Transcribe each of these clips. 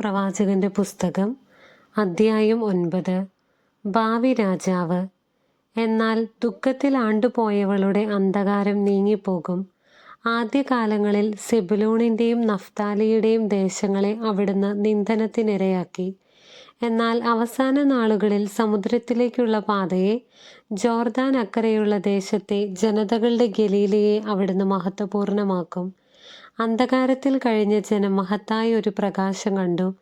പ്രവാചകന്റെ പുസ്തകം അദ്ധ്യായം ഒൻപത് ഭാവി രാജാവ്. എന്നാൽ ദുഃഖത്തിൽ ആണ്ടുപോയവളുടെ അന്ധകാരം നീങ്ങിപ്പോകും. ആദ്യകാലങ്ങളിൽ സെബുലൂണിന്റെയും നഫ്താലിയുടെയും ദേശങ്ങളെ അവിടുന്ന് നിന്ദനത്തിനിരയാക്കി. എന്നാൽ അവസാന നാളുകളിൽ സമുദ്രത്തിലേക്കുള്ള പാതയെ ജോർദാൻ അക്കരെയുള്ള ദേശത്തെ ജനതകളുടെ ഗലീലയെ അവിടുന്ന് മഹത്വപൂർണമാക്കും. അന്ധകാരത്തിൽ കഴിഞ്ഞ ജനം മഹത്തായ ഒരു പ്രകാശം കണ്ടു.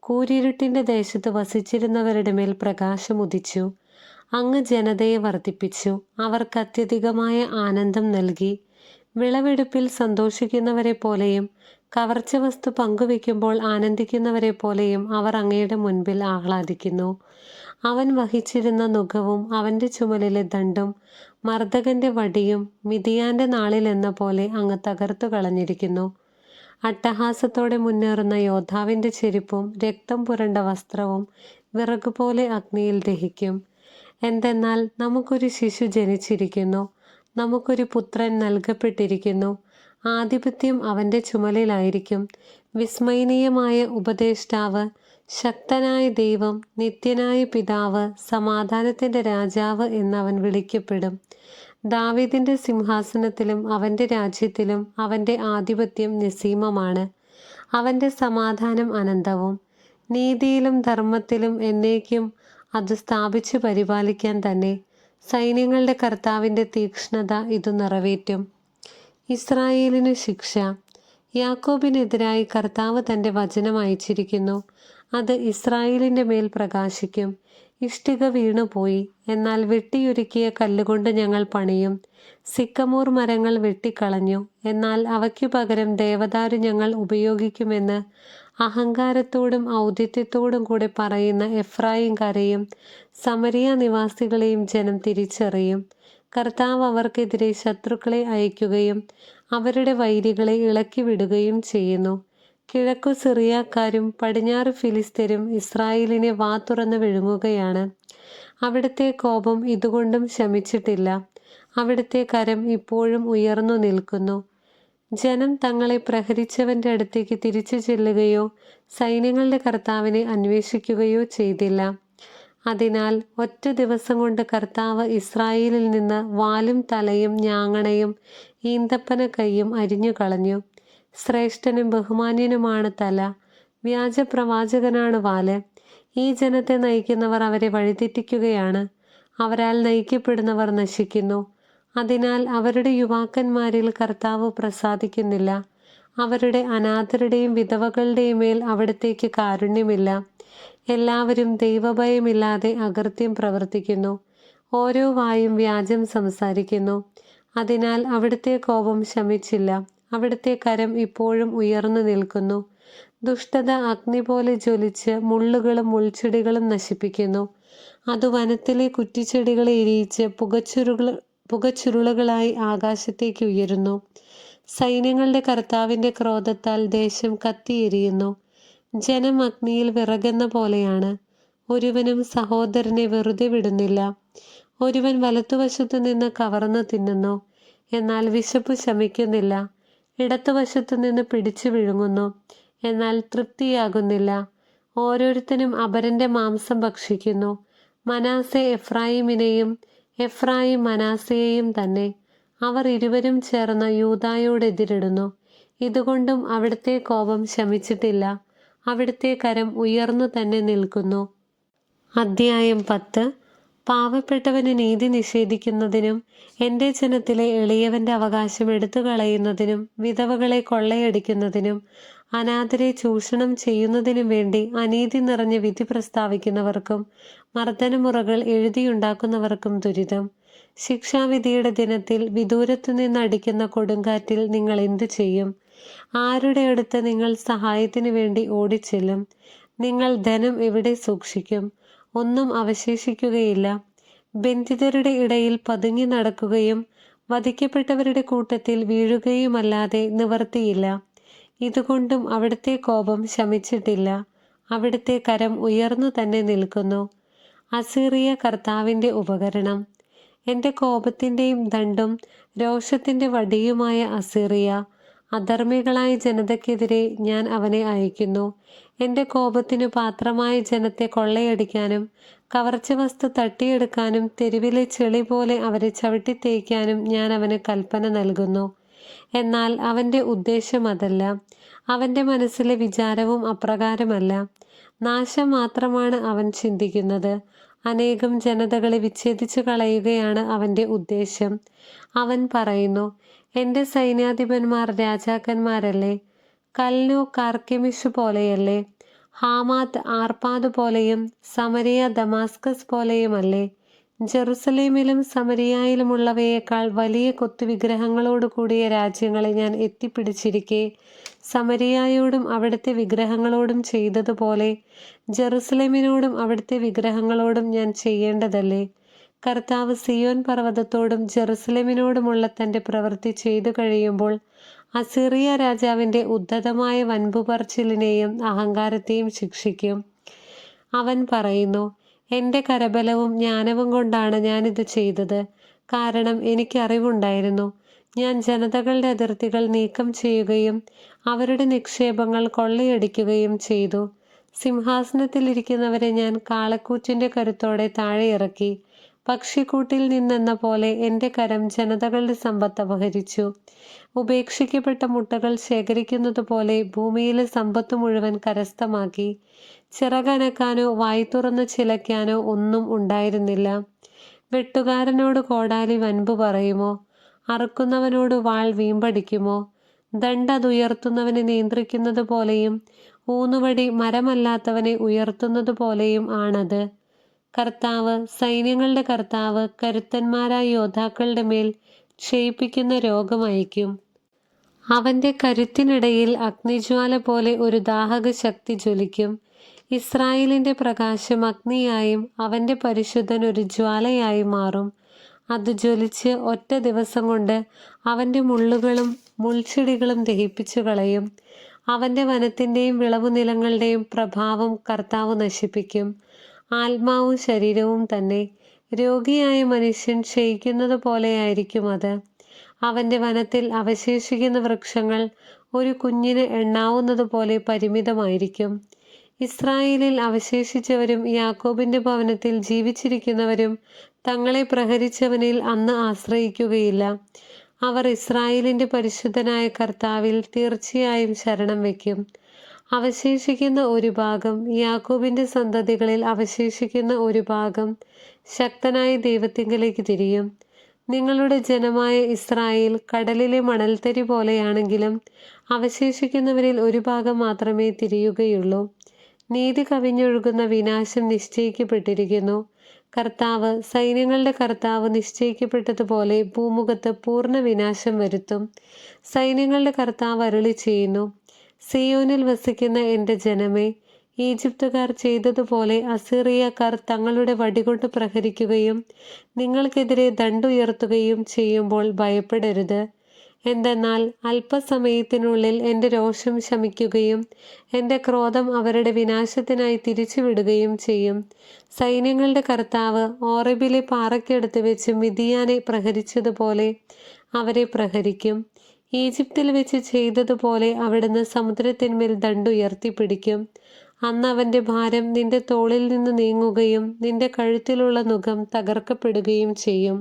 കൂരിരുട്ടിന്റെ ദേശത്ത് വസിച്ചിരുന്നവരുടെ മേൽ പ്രകാശം ഉദിച്ചു. അങ്ങ് ജനതയെ വർദ്ധിപ്പിച്ചു. അവർക്ക് അത്യധികമായ ആനന്ദം നൽകി. വിളവെടുപ്പിൽ സന്തോഷിക്കുന്നവരെ പോലെയും കവർച്ച വസ്തു പങ്കുവെക്കുമ്പോൾ ആനന്ദിക്കുന്നവരെ പോലെയും അവർ അങ്ങയുടെ മുൻപിൽ ആഹ്ലാദിക്കുന്നു. അവൻ വഹിച്ചിരുന്ന നുഖവും അവന്റെ ചുമലിലെ ദണ്ടും മർദ്ദകന്റെ വടിയും മിതിയാന്റെ നാളിൽ എന്ന പോലെ അങ്ങ് തകർത്തു കളഞ്ഞിരിക്കുന്നു. അട്ടഹാസത്തോടെ മുന്നേറുന്ന യോദ്ധാവിന്റെ ചെരുപ്പും രക്തം പുരണ്ട വസ്ത്രവും വിറകുപോലെ അഗ്നിയിൽ ദഹിക്കും. എന്തെന്നാൽ നമുക്കൊരു ശിശു ജനിച്ചിരിക്കുന്നു. നമുക്കൊരു പുത്രൻ നൽകപ്പെട്ടിരിക്കുന്നു. ആധിപത്യം അവന്റെ ചുമലിലായിരിക്കും. വിസ്മയനീയമായ ഉപദേഷ്ടാവ് ശക്തനായ ദൈവം നിത്യനായ പിതാവ് സമാധാനത്തിന്റെ രാജാവ് എന്നവൻ വിളിക്കപ്പെടും. ദാവീദിന്റെ സിംഹാസനത്തിലും അവന്റെ രാജ്യത്തിലും അവന്റെ ആധിപത്യം നിസീമമാണ്. അവന്റെ സമാധാനം അനന്തവും. നീതിയിലും ധർമ്മത്തിലും എന്നേക്കും അത് സ്ഥാപിച്ചു പരിപാലിക്കാൻ തന്നെ സൈന്യങ്ങളുടെ കർത്താവിന്റെ തീക്ഷ്ണത ഇത് നിറവേറ്റും. ഇസ്രായേലിനു ശിക്ഷ. യാക്കോബിനെതിരായി കർത്താവ് തന്റെ വചനം അയച്ചിരിക്കുന്നു. അത് ഇസ്രായേലിന്റെ മേൽ പ്രകാശിക്കും. ഇഷ്ടിക വീണുപോയി. എന്നാൽ വെട്ടിയൊരുക്കിയ കല്ലുകൊണ്ട് ഞങ്ങൾ പണിയും. സിക്കമൂർ മരങ്ങൾ വെട്ടിക്കളഞ്ഞു. എന്നാൽ അവയ്ക്കു പകരം ദേവദാരു ഞങ്ങൾ ഉപയോഗിക്കുമെന്ന് അഹങ്കാരത്തോടും ഔദിത്യത്തോടും കൂടെ പറയുന്ന എഫ്രായിംകാരെയും സമരിയ നിവാസികളെയും ജനം തിരിച്ചറിയും. കർത്താവ് അവർക്കെതിരെ ശത്രുക്കളെ അയക്കുകയും അവരുടെ വൈരികളെ ഇളക്കി വിടുകയും ചെയ്യുന്നു. കിഴക്കു സിറിയാക്കാരും പടിഞ്ഞാറ് ഫിലിസ്തീനും ഇസ്രായേലിനെ വാ തുറന്ന് വിഴുങ്ങുകയാണ്. അവിടുത്തെ കോപം ഇതുകൊണ്ടും ശമിച്ചിട്ടില്ല. അവിടുത്തെ കരം ഇപ്പോഴും ഉയർന്നു നിൽക്കുന്നു. ജനം തങ്ങളെ പ്രഹരിച്ചവന്റെ അടുത്തേക്ക് തിരിച്ചു ചെല്ലുകയോ സൈന്യങ്ങളുടെ കർത്താവിനെ അന്വേഷിക്കുകയോ ചെയ്തില്ല. അതിനാൽ ഒറ്റ ദിവസം കൊണ്ട് കർത്താവ് ഇസ്രായേലിൽ നിന്ന് വാലും തലയും ഞാങ്ങണയും ഈന്തപ്പന കൈയും അരിഞ്ഞു കളഞ്ഞു. ശ്രേഷ്ഠനും ബഹുമാന്യനുമാണ് തല. വ്യാജ പ്രവാചകനാണ് വാൽ. ഈ ജനത്തെ നയിക്കുന്നവർ അവരെ വഴിതെറ്റിക്കുകയാണ്. അവരാൽ നയിക്കപ്പെടുന്നവർ നശിക്കുന്നു. അതിനാൽ അവരുടെ യുവാക്കന്മാരിൽ കർത്താവ് പ്രസാദിക്കുന്നില്ല. അവരുടെ അനാഥരുടെയും വിധവകളുടെയും മേൽ അവിടത്തേക്ക് കാരുണ്യമില്ല. എല്ലാവരും ദൈവഭയമില്ലാതെ അകൃത്യം പ്രവർത്തിക്കുന്നു. ഓരോ വായും വ്യാജം സംസാരിക്കുന്നു. അതിനാൽ അവിടുത്തെ കോപം ശമിച്ചില്ല. അവിടുത്തെ കരം ഇപ്പോഴും ഉയർന്നു നിൽക്കുന്നു. ദുഷ്ടത അഗ്നി പോലെ ജ്വലിച്ച് മുള്ളുകളും മുൾച്ചെടികളും നശിപ്പിക്കുന്നു. അത് വനത്തിലെ കുറ്റിച്ചെടികളെ ഇരിയിച്ച് പുകച്ചുരുകൾ പുകച്ചുരുളുകളായി ആകാശത്തേക്ക് ഉയരുന്നു. സൈന്യങ്ങളുടെ കർത്താവിന്റെ ക്രോധത്താൽ ദേശം കത്തിയെരിയുന്നു. ജനം അഗ്നിയിൽ വിറകുന്ന പോലെയാണ്. ഒരുവനും സഹോദരനെ വെറുതെ വിടുന്നില്ല. ഒരുവൻ വലത്തുവശത്തു നിന്ന് കവർന്നു തിന്നുന്നു. എന്നാൽ വിശപ്പ് ശമിക്കുന്നില്ല. ഇടത്തുവശത്തു നിന്ന് പിടിച്ചു വിഴുങ്ങുന്നു. എന്നാൽ തൃപ്തിയാകുന്നില്ല. ഓരോരുത്തരും അപരന്റെ മാംസം ഭക്ഷിക്കുന്നു. മനാസെ എഫ്രായിമിനെയും എഫ്രായിം മനാസയെയും തന്നെ അവർ ഇരുവരും ചേർന്ന് യൂതായോട് എതിരിടുന്നു. ഇതുകൊണ്ടും അവിടുത്തെ കോപം ശമിച്ചിട്ടില്ല. അവിടുത്തെ കരം ഉയർന്നു തന്നെ നിൽക്കുന്നു. അദ്ധ്യായം പത്ത്. പാവപ്പെട്ടവന് നീതി നിഷേധിക്കുന്നതിനും എന്റെ ജനത്തിലെ എളിയവന്റെ അവകാശം എടുത്തു കളയുന്നതിനും വിധവകളെ കൊള്ളയടിക്കുന്നതിനും അനാഥരെ ചൂഷണം ചെയ്യുന്നതിനും വേണ്ടി അനീതി നിറഞ്ഞ വിധി പ്രസ്താവിക്കുന്നവർക്കും മർദ്ദനമുറകൾ എഴുതിയുണ്ടാക്കുന്നവർക്കും ദുരിതം. ശിക്ഷാവിധിയുടെ ദിനത്തിൽ വിദൂരത്തു നിന്ന് അടിക്കുന്ന കൊടുങ്കാറ്റിൽ നിങ്ങൾ എന്തു ചെയ്യും? ആരുടെ അടുത്ത് നിങ്ങൾ സഹായത്തിനു വേണ്ടി ഓടിച്ചെല്ലും? നിങ്ങൾ ധനം എവിടെ സൂക്ഷിക്കും? ഒന്നും അവശേഷിക്കുകയില്ല. ബന്ധിതരുടെ ഇടയിൽ പതുങ്ങി നടക്കുകയും വധിക്കപ്പെട്ടവരുടെ കൂട്ടത്തിൽ വീഴുകയുമല്ലാതെ നിവർത്തിയില്ല. ഇതുകൊണ്ടും അവിടുത്തെ കോപം ശമിച്ചിട്ടില്ല. അവിടുത്തെ കരം ഉയർന്നു തന്നെ നിൽക്കുന്നു. അസീറിയ കർത്താവിന്റെ ഉപകരണം. എന്റെ കോപത്തിന്റെയും ദണ്ടും രോഷത്തിന്റെ വടിയുമായ അസീറിയ അധർമ്മികളായ ജനതയ്ക്കെതിരെ ഞാൻ അവനെ അയക്കുന്നു. എന്റെ കോപത്തിനു പാത്രമായ ജനത്തെ കൊള്ളയടിക്കാനും കവർച്ച വസ്തു തട്ടിയെടുക്കാനും തെരുവിലെ ചെളി പോലെ അവരെ ചവിട്ടിത്തേയ്ക്കാനും ഞാൻ അവന് കൽപ്പന നൽകുന്നു. എന്നാൽ അവന്റെ ഉദ്ദേശം അതല്ല. അവന്റെ മനസ്സിലെ വിചാരവും അപ്രകാരമല്ല. നാശം മാത്രമാണ് അവൻ ചിന്തിക്കുന്നത്. അനേകം ജനതകളെ വിച്ഛേദിച്ചു കളയുകയാണ് അവന്റെ ഉദ്ദേശം. അവൻ പറയുന്നു എന്റെ സൈന്യാധിപന്മാർ രാജാക്കന്മാരല്ലേ? കല്ലു കാർക്കിമിഷ് പോലെയല്ലേ? ഹാമാത്ത് ആർപ്പാദ് പോലെയും സമരിയ ദമാസ്കസ് പോലെയുമല്ലേ? ജെറുസലേമിലും സമരിയായിലുമുള്ളവയേക്കാൾ വലിയ കൊത്തുവിഗ്രഹങ്ങളോട് കൂടിയ രാജ്യങ്ങളെ ഞാൻ എത്തിപ്പിടിച്ചിരിക്കെ. സമരിയായോടും അവിടുത്തെ വിഗ്രഹങ്ങളോടും ചെയ്തതുപോലെ ജെറുസലേമിനോടും അവിടുത്തെ വിഗ്രഹങ്ങളോടും ഞാൻ ചെയ്യേണ്ടതല്ലേ? കർത്താവ് സിയോൻ പർവതത്തോടും ജെറുസലേമിനോടുമുള്ള തന്റെ പ്രവൃത്തി ചെയ്തു കഴിയുമ്പോൾ അസിറിയ രാജാവിന്റെ ഉദ്ധതമായ വൻപുപർച്ചിലിനെയും അഹങ്കാരത്തെയും ശിക്ഷിക്കും. അവൻ പറയുന്നു എന്റെ കരബലവും ജ്ഞാനവും കൊണ്ടാണ് ഞാനിത് ചെയ്തത്. കാരണം എനിക്ക് അറിവുണ്ടായിരുന്നു ഞാൻ ജനതകളുടെ അതിർത്തികൾ നീക്കം ചെയ്യുകയും അവരുടെ നിക്ഷേപങ്ങൾ കൊള്ളയടിക്കുകയും ചെയ്തു. സിംഹാസനത്തിലിരിക്കുന്നവരെ ഞാൻ കാളക്കൂറ്റിന്റെ കരുത്തോടെ താഴെ ഇറക്കി പക്ഷിക്കൂട്ടിൽ നിന്നെന്ന പോലെ എന്റെ കരം ജനതകളുടെ സമ്പത്ത് അപഹരിച്ചു. ഉപേക്ഷിക്കപ്പെട്ട മുട്ടകൾ ശേഖരിക്കുന്നത് പോലെ ഭൂമിയിലെ സമ്പത്ത് മുഴുവൻ കരസ്ഥമാക്കി. ചിറകനക്കാനോ വായി തുറന്ന് ചിലയ്ക്കാനോ ഒന്നും ഉണ്ടായിരുന്നില്ല. വെട്ടുകാരനോട് കോടാലി വൻപ് പറയുമോ? അറുക്കുന്നവനോട് വാൾ വീമ്പടിക്കുമോ? ദണ്ടതുയർത്തുന്നവനെ നിയന്ത്രിക്കുന്നത് പോലെയും ഊന്നുവടി മരമല്ലാത്തവനെ ഉയർത്തുന്നത് പോലെയും ആണത്. കർത്താവ് സൈന്യങ്ങളുടെ കർത്താവ് കരുത്തന്മാരായ യോദ്ധാക്കളുടെ മേൽ ക്ഷയിപ്പിക്കുന്ന രോഗമയക്കും അവന്റെ കരുത്തിനിടയിൽ അഗ്നിജ്വാല പോലെ ഒരു ദാഹക ശക്തി ജ്വലിക്കും. ഇസ്രായേലിന്റെ പ്രകാശം അഗ്നിയായും അവന്റെ പരിശുദ്ധൻ ഒരു ജ്വാലയായി മാറും. അത് ജ്വലിച്ച് ഒറ്റ ദിവസം കൊണ്ട് അവന്റെ മുള്ളുകളും മുൾച്ചെടികളും ദഹിപ്പിച്ചു കളയും. അവന്റെ വനത്തിന്റെയും വിളവുനിലങ്ങളുടെയും പ്രഭാവം കർത്താവ് നശിപ്പിക്കും. ആത്മാവും ശരീരവും തന്നെ രോഗിയായ മനുഷ്യൻ ക്ഷയിക്കുന്നത് പോലെയായിരിക്കും അത്. അവന്റെ വനത്തിൽ അവശേഷിക്കുന്ന വൃക്ഷങ്ങൾ ഒരു കുഞ്ഞിന് എണ്ണാവുന്നത് പോലെ പരിമിതമായിരിക്കും. ഇസ്രായേലിൽ അവശേഷിച്ചവരും യാക്കോബിന്റെ ഭവനത്തിൽ ജീവിച്ചിരിക്കുന്നവരും തങ്ങളെ പ്രഹരിച്ചവനിൽ അന്ന് ആശ്രയിക്കുകയില്ല. അവർ ഇസ്രായേലിന്റെ പരിശുദ്ധനായ കർത്താവിൽ തീർച്ചയായും ശരണം വയ്ക്കും. അവശേഷിക്കുന്ന ഒരു ഭാഗം യാക്കോബിന്റെ സന്തതികളിൽ അവശേഷിക്കുന്ന ഒരു ഭാഗം ശക്തനായ ദൈവത്തിങ്കലേക്ക് തിരിയും. നിങ്ങളുടെ ജനമായ ഇസ്രായേൽ കടലിലെ മണൽത്തരി പോലെയാണെങ്കിലും അവശേഷിക്കുന്നവരിൽ ഒരു ഭാഗം മാത്രമേ തിരിയുകയുള്ളൂ. നീതി കവിഞ്ഞൊഴുകുന്ന വിനാശം നിശ്ചയിക്കപ്പെട്ടിരിക്കുന്നു. കർത്താവ് സൈന്യങ്ങളുടെ കർത്താവ് നിശ്ചയിക്കപ്പെട്ടതുപോലെ ഭൂമുഖത്ത് പൂർണ വിനാശം വരുത്തും. സൈന്യങ്ങളുടെ കർത്താവ് അരുളി ചെയ്യുന്നു സിയോനിൽ വസിക്കുന്ന എന്റെ ജനമേ ഈജിപ്തുകാർ ചെയ്തതുപോലെ അസീറിയക്കാർ തങ്ങളുടെ വടികൊണ്ട് പ്രഹരിക്കുകയും നിങ്ങൾക്കെതിരെ ദണ്ടുയർത്തുകയും ചെയ്യുമ്പോൾ ഭയപ്പെടരുത്. എന്തെന്നാൽ അല്പസമയത്തിനുള്ളിൽ എന്റെ രോഷം ശമിക്കുകയും എന്റെ ക്രോധം അവരുടെ വിനാശത്തിനായി തിരിച്ചുവിടുകയും ചെയ്യും. സൈന്യങ്ങളുടെ കർത്താവ് ഓറബിലെ പാറയ്ക്കടുത്ത് വെച്ച് മിതിയാനെ പ്രഹരിച്ചതുപോലെ അവരെ പ്രഹരിക്കും. ഈജിപ്തിൽ വെച്ച് ചെയ്തതുപോലെ അവിടുന്ന് സമുദ്രത്തിന്മേൽ ദണ്ടുയർത്തിപ്പിടിക്കും അന്ന് അവന്റെ ഭാരം നിന്റെ തോളിൽ നിന്ന് നീങ്ങുകയും നിന്റെ കഴുത്തിലുള്ള നുഖം തകർക്കപ്പെടുകയും ചെയ്യും.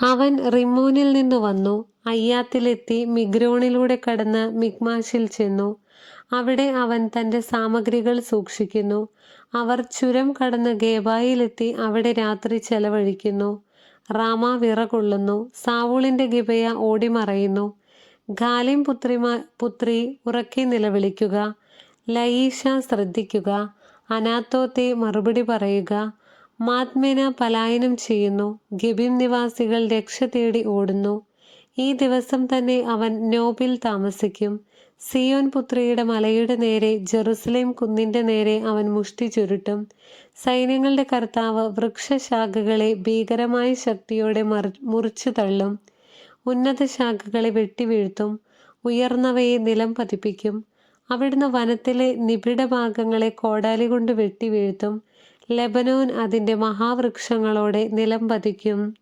അവൻ റിമൂനിൽ നിന്ന് വന്നു. അയ്യാത്തിലെത്തി മിഗ്രോണിലൂടെ കടന്ന് മിഗ്മാഷിൽ ചെന്നു. അവിടെ അവൻ തന്റെ സാമഗ്രികൾ സൂക്ഷിക്കുന്നു. അവർ ചുരം കടന്ന് ഗേബായിലെത്തി അവിടെ രാത്രി ചെലവഴിക്കുന്നു. റാമ വിറകൊള്ളുന്നു സാവൂളിന്റെ ഗിബയ ഓടിമറയുന്നു ഗാലിം പുത്രിമാ പുത്രി ഉറക്കി നിലവിളിക്കുക. ലയീഷ ശ്രദ്ധിക്കുക. അനാത്തോത്തെ മറുപടി പറയുക. മാത്മേന പലായനം ചെയ്യുന്നു. ഗിബിം നിവാസികൾ രക്ഷ തേടി ഓടുന്നു. ഈ ദിവസം തന്നെ അവൻ നോബിൽ താമസിക്കും. സിയോൻ പുത്രിയുടെ മലയുടെ നേരെ ജെറുസലേം കുന്നിന്റെ നേരെ അവൻ മുഷ്ടി ചുരുട്ടും. സൈന്യങ്ങളുടെ കർത്താവ് വൃക്ഷശാഖകളെ ഭീകരമായ ശക്തിയോടെ മറി മുറിച്ചു തള്ളും. ഉന്നത ശാഖകളെ വെട്ടിവീഴ്ത്തും ഉയർന്നവയെ നിലം പതിപ്പിക്കും. അവിടുന്ന് വനത്തിലെ നിബിഡ ഭാഗങ്ങളെ കോടാലി കൊണ്ട് വെട്ടിവീഴ്ത്തും ലെബനോൻ അതിന്റെ മഹാവൃക്ഷങ്ങളോടെ നിലം പതിക്കും.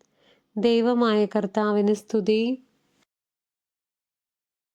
ദൈവമായ കർത്താവിന് സ്തുതി.